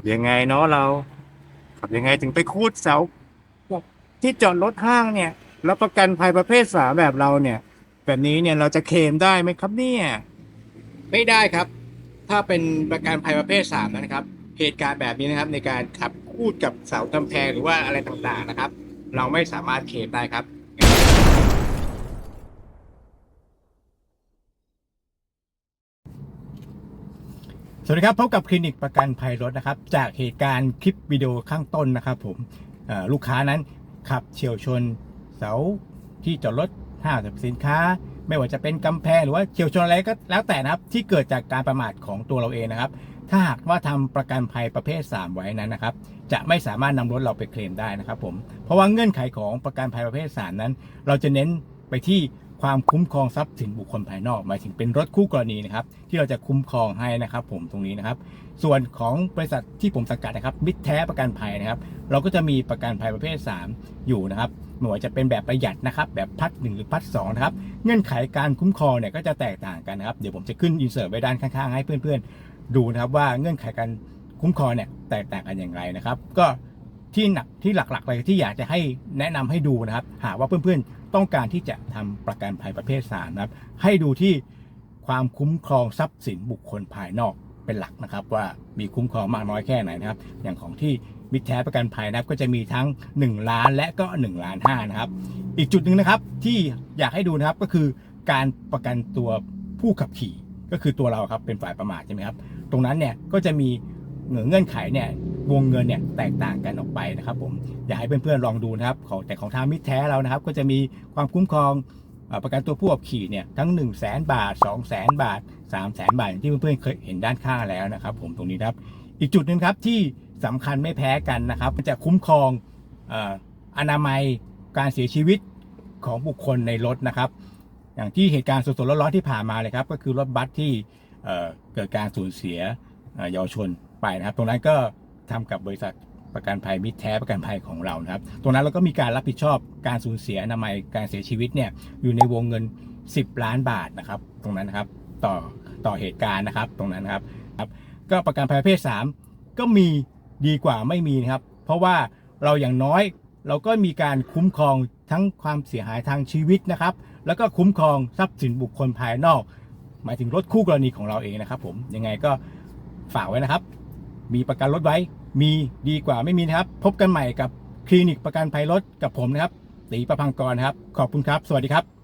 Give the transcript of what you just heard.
ขับยังไงเนาะเรา ขับยังไงถึงไปคูดเสาที่จอดรถห้างเนี่ยแล้วประกันภัยประเภทสามแบบเราเนี่ย แบบนี้เนี่ยเราจะเคลมได้ไหมครับเนี่ย ไม่ได้ครับ ถ้าเป็นประกันภัยประเภทสามนะครับ เหตุการณ์แบบนี้นะครับ ในการขับคูดกับเสากำแพงหรือว่าอะไรต่างๆนะครับ เราไม่สามารถเคลมได้ครับ วัสดีครับพบกับคลินิกประกันภัยรถนะครับ จากเหตุการณ์คลิปวิดีโอข้างต้นนะครับผมลูกค้านั้นขับเฉียวชนเสาที่จอดรถห้างสรรพสินค้า ไม่ว่าจะเป็นกำแพงหรือว่าเฉียวชนอะไรก็แล้วแต่นะครับ ที่เกิดจากการประมาทของตัวเราเองนะครับ ถ้าหากว่าทำประกันภัยประเภท 3 ไว้นั้นนะครับ จะไม่สามารถนำรถเราไปเคลมได้นะครับผมเพราะว่าเงื่อนไขของประกันภัยประเภท 3 นั้น เราจะเน้นไปที่ ความคุ้มครองทรัพย์สินบุคคลภายนอก หมายถึงเป็นรถคู่กรณีนะครับ ที่เราจะคุ้มครองให้นะครับ ผมตรงนี้นะครับ ส่วนของบริษัทที่ผมสังกัดนะครับ มิตรแท้ประกันภัยนะครับ เราก็จะมีประกันภัยประเภท 3 อยู่นะครับไม่ว่าจะเป็นแบบประหยัดนะครับ แบบพัด1หรือพัด2นะครับ เงื่อนไขการคุ้มครองเนี่ยก็จะแตกต่างกันนะครับ เดี๋ยวผมจะขึ้นอินเสิร์ตไว้ด้านข้างๆ ให้เพื่อนๆ ดูนะครับว่าเงื่อนไขการคุ้มครองเนี่ยแตกต่างกันอย่างไรนะครับ ก็ ที่หนักที่หลักๆเลยที่อยากจะให้แนะนำให้ดูนะครับ หากว่าเพื่อนๆต้องการที่จะทำประกันภัยประเภท3นะครับ ให้ดูที่ความคุ้มครองทรัพย์สินบุคคลภายนอกเป็นหลักนะครับ ว่ามีคุ้มครองมากน้อยแค่ไหนนะครับ อย่างของที่มิตรแท้ประกันภัยนะครับก็จะมีทั้ง 1 ล้านและก็1ล้าน5นะครับ อีกจุดหนึ่งนะครับที่อยากให้ดูนะครับก็คือการประกันตัวผู้ขับขี่ ก็คือตัวเราครับเป็นฝ่ายประมาทใช่ไหมครับ ตรงนั้นเนี่ยก็จะมีเงื่อนไขเนี่ย วงเงินเนี่ยแตกต่างกันออกไปนะครับผมอยากให้เพื่อนๆลองดูนะครับของแต่ของทางมิตรแท้เรานะครับ ก็จะมีความคุ้มครองอประกันตัวผู้ขับขี่เนี่ยทั้ง 1 0 0 0 0แบาท 2 0 0 0 0 บาท 3 0 0 0 0 บาทอย่างที่เพื่อนๆเคยเห็นด้านข้างแล้วนะครับ ผมตรงนี้ครับ อีกจุดหนึ่งครับที่สำคัญไม่แพ้กันนะครับจะคุ้มครองออนามัยการเสียชีวิตของบุคคลในรถนะครับ อย่างที่เหตุการณ์สดๆร้อนๆที่ผ่านมาเลยครับ ก็คือรถบัสที่เกิดการสูญเสียเอ่อเยาวชนไปนะครับ ตรงนั้นก็ ทำกับบริษัทประกันภัยมิตรแท้ประกันภัยของเรานะครับ ตรงนั้นเราก็มีการรับผิดชอบการสูญเสียอนามัยการเสียชีวิตเนี่ยอยู่ในวงเงิน 10 ล้านบาทนะครับ ตรงนั้นนะครับต่อต่อเหตุการณ์นะครับ ตรงนั้นนะครับครับ ก็ประกันภัยประเภท 3 ก็มีดีกว่าไม่มีนะครับ เพราะว่าเราอย่างน้อยเราก็มีการคุ้มครองทั้งความเสียหายทางชีวิตนะครับ แล้วก็คุ้มครองทรัพย์สินบุคคลภายนอก หมายถึงรถคู่กรณีของเราเองนะครับ ผมยังไงก็ฝากไว้นะครับ มีประกันรถไว้ มีดีกว่าไม่มีนะครับ พบกันใหม่กับคลินิกประกันภัยรถกับผมนะครับตีประพังกรครับ ขอบคุณครับ สวัสดีครับ